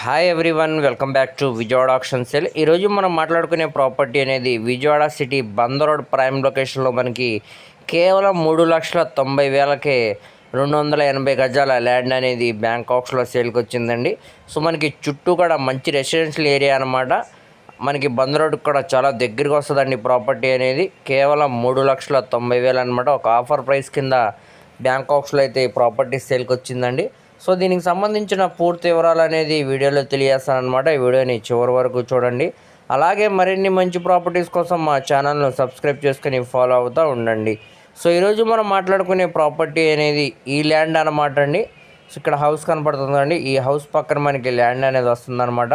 Hi everyone welcome back to Vijayawada auction sale ఈరోజు మనం మాట్లాడుకునే ప్రాపర్టీ అనేది Vijayawada city bund road prime లొకేషన్లో మనకి కేవలం మూడు లక్షల తొంభై వేలకే రెండు వందల ఎనభై గజాల ల్యాండ్ అనేది బ్యాంకాక్స్లో సేల్కి వచ్చిందండి. సో మనకి చుట్టూ కూడా మంచి రెసిడెన్షియల్ ఏరియా అనమాట మనకి బంద్ రోడ్ కూడా చాలా దగ్గరికి వస్తుందండి ప్రాపర్టీ అనేది. కేవలం మూడు లక్షల తొంభై వేలు అనమాట ఒక ఆఫర్ ప్రైస్ కింద బ్యాంకాక్స్లో అయితే ఈ ప్రాపర్టీ సేల్కి వచ్చిందండి. సో దీనికి సంబంధించిన పూర్తి వివరాలు అనేది వీడియోలో తెలియజేస్తాను అనమాట ఈ వీడియోని చివరి వరకు చూడండి. అలాగే మరిన్ని మంచి ప్రాపర్టీస్ కోసం మా ఛానల్ను సబ్స్క్రైబ్ చేసుకుని ఫాలో అవుతూ ఉండండి. సో ఈరోజు మనం మాట్లాడుకునే ప్రాపర్టీ అనేది ఈ ల్యాండ్ అనమాట అండి. సో ఇక్కడ హౌస్ కనపడుతుందండి ఈ హౌస్ పక్కన మనకి ల్యాండ్ అనేది వస్తుందన్నమాట.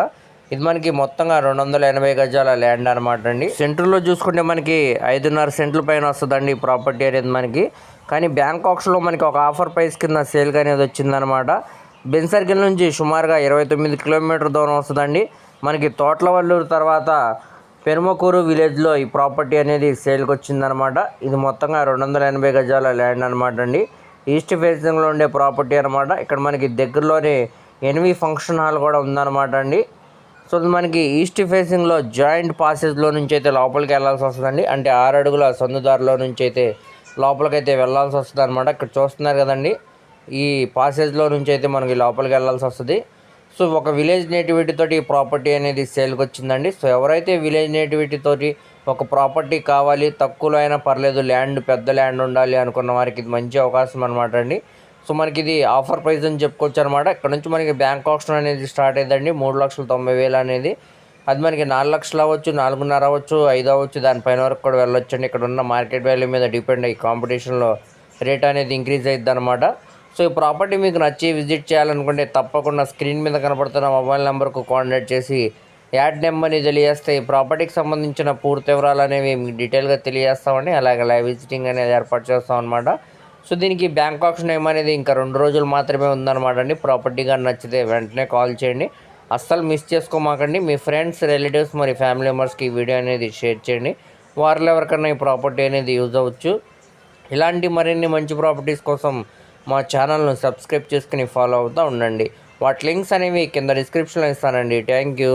ఇది మనకి మొత్తంగా రెండు వందల ఎనభై గజాల ల్యాండ్ అనమాట అండి. సెంటర్లో చూసుకుంటే మనకి ఐదున్నర సెంట్ల పైన వస్తుందండి ప్రాపర్టీ అనేది మనకి. కానీ బ్యాంకాక్స్లో మనకి ఒక ఆఫర్ ప్రైస్ కింద సేల్గా అనేది వచ్చిందనమాట బెన్ సర్కిల్ నుంచి సుమారుగా ఇరవై తొమ్మిది కిలోమీటర్ దూరం వస్తుందండి. మనకి తోట్లవల్లూరు తర్వాత పెరుమకూరు విలేజ్లో ఈ ప్రాపర్టీ అనేది సేల్కి వచ్చిందనమాట ఇది మొత్తంగా రెండు వందల ఎనభై గజాల ల్యాండ్ అనమాట అండి. ఈస్ట్ ఫేసింగ్లో ఉండే ప్రాపర్టీ అనమాట ఇక్కడ మనకి దగ్గరలోనే ఎనిమిది ఫంక్షన్ హాల్ కూడా ఉందన్నమాట అండి. సో ఇది మనకి ఈస్ట్ ఫేసింగ్లో జాయింట్ పాసెస్లో నుంచి అయితే లోపలికి వెళ్ళాల్సి వస్తుందండి. అంటే ఆరు అడుగుల సందుదారిలో నుంచి అయితే లోపలికైతే వెళ్ళాల్సి వస్తుంది అనమాట ఇక్కడ చూస్తున్నారు కదండి. ఈ పాసేజ్లో నుంచి అయితే మనకి లోపలికి వెళ్ళాల్సి వస్తుంది. సో ఒక విలేజ్ నేటివిటీతోటి ఈ ప్రాపర్టీ అనేది సేల్కి వచ్చిందండి. సో ఎవరైతే విలేజ్ నేటివిటీతోటి ఒక ప్రాపర్టీ కావాలి తక్కువలో అయినా పర్లేదు ల్యాండ్ పెద్ద ల్యాండ్ ఉండాలి అనుకున్న వారికి ఇది మంచి అవకాశం అనమాట అండి. సో మనకి ఇది ఆఫర్ ప్రైస్ అని చెప్పుకోవచ్చు అనమాట ఇక్కడ నుంచి మనకి బ్యాంక్ ఆప్షన్ అనేది స్టార్ట్ అయిందండి మూడు లక్షల తొంభై వేలు అనేది. అది మనకి నాలుగు లక్షలు అవ్వచ్చు నాలుగున్నర అవ్వచ్చు ఐదు అవ్వచ్చు. దానిపైన వరకు కూడా వెళ్ళొచ్చండి. ఇక్కడ ఉన్న మార్కెట్ వాల్యూ మీద డిపెండ్ అయ్యి కాంపిటీషన్లో రేట్ అనేది ఇంక్రీజ్ అవుతుంది అనమాట సో ఈ ప్రాపర్టీ మీకు నచ్చి విజిట్ చేయాలనుకుంటే తప్పకుండా స్క్రీన్ మీద కనపడుతున్న మొబైల్ నెంబర్కు కాంటాక్ట్ చేసి యాడ్ నెంబర్ని తెలియజేస్తే ఈ ప్రాపర్టీకి సంబంధించిన పూర్తి వివరాలు అనేవి మీకు డీటెయిల్గా తెలియజేస్తామండి. అలాగే లైవ్ విజిటింగ్ అనేది ఏర్పాటు చేస్తాం అనమాట సో దీనికి బ్యాంక్ ఆప్షన్ ఏమనేది ఇంకా రెండు రోజులు మాత్రమే ఉందన్నమాట అండి. ప్రాపర్టీ కానీ నచ్చితే వెంటనే కాల్ చేయండి. అస్సలు మిస్ చేసుకోమాకండి. మీ ఫ్రెండ్స్ రిలేటివ్స్ మరి ఫ్యామిలీ మెంబర్స్కి ఈ వీడియో అనేది షేర్ చేయండి. వారిలో ఎవరికైనా ఈ ప్రాపర్టీ అనేది యూజ్ అవ్వచ్చు. ఇలాంటి మరిన్ని మంచి ప్రాపర్టీస్ కోసం మా ఛానల్ను సబ్స్క్రైబ్ చేసుకుని ఫాలో అవుతూ ఉండండి. వాటి లింక్స్ అనేవి కింద డిస్క్రిప్షన్లో ఇస్తానండి. Thank you.